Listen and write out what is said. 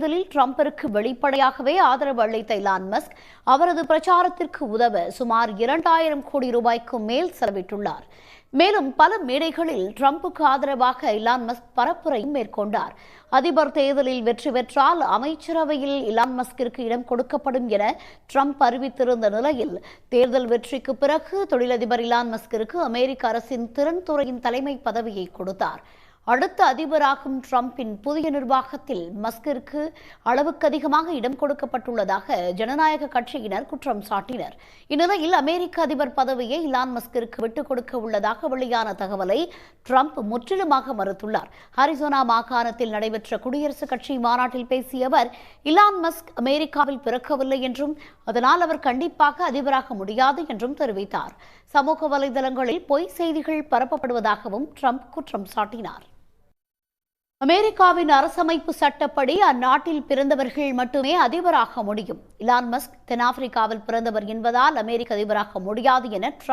தேர்தலில் ட்ரம்பிற்கு வெளிப்படையாகவே ஆதரவு அளித்த இலான் மஸ்க் அவரது பிரச்சாரத்திற்கு உதவ சுமார் இரண்டாயிரம் கோடி ரூபாய்க்கு மேல் செலவிட்டுள்ளார். மேலும் பல மேடைகளில் ட்ரம்புக்கு ஆதரவாக இலான் மஸ்க் பரப்புரையும் மேற்கொண்டார். அதிபர் தேர்தலில் வெற்றி பெற்றால் அமைச்சரவையில் இலான் மஸ்கிற்கு இடம் கொடுக்கப்படும் என ட்ரம்ப் அறிவித்திருந்த நிலையில் தேர்தல் வெற்றிக்கு பிறகு தொழிலதிபர் இலான் மஸ்கிற்கு அமெரிக்க அரசின் திறன் துறையின் தலைமை பதவியை கொடுத்தார். அடுத்த அதிபராகும் ட்ரம்பின் புதிய நிர்வாகத்தில் மஸ்கிற்கு அளவுக்கு அதிகமாக இடம் கொடுக்கப்பட்டுள்ளதாக ஜனநாயக கட்சியினர் குற்றம் சாட்டினர். இந்நிலையில் அமெரிக்க அதிபர் பதவியை இலான் மஸ்கிற்கு விட்டுக் கொடுக்க உள்ளதாக வெளியான தகவலை ட்ரம்ப் முற்றிலுமாக மறுத்துள்ளார். ஹரிசோனா மாகாணத்தில் நடைபெற்ற குடியரசுக் கட்சி மாநாட்டில் பேசிய அவர் இலான் மஸ்க் அமெரிக்காவில் பிறக்கவில்லை என்றும் அதனால் அவர் கண்டிப்பாக அதிபராக முடியாது என்றும் தெரிவித்தார். சமூக வலைதளங்களில் பொய் செய்திகள் பரப்பப்படுவதாகவும் ட்ரம்ப் குற்றம் சாட்டினார். அமெரிக்காவின் அரசமைப்பு சட்டப்படி அந்நாட்டில் பிறந்தவர்கள் மட்டுமே அதிபராக முடியும். இலான் மஸ்க் தென்னாப்பிரிக்காவில் பிறந்தவர் என்பதால் அமெரிக்க அதிபராக முடியாது என ட்ரம்ப்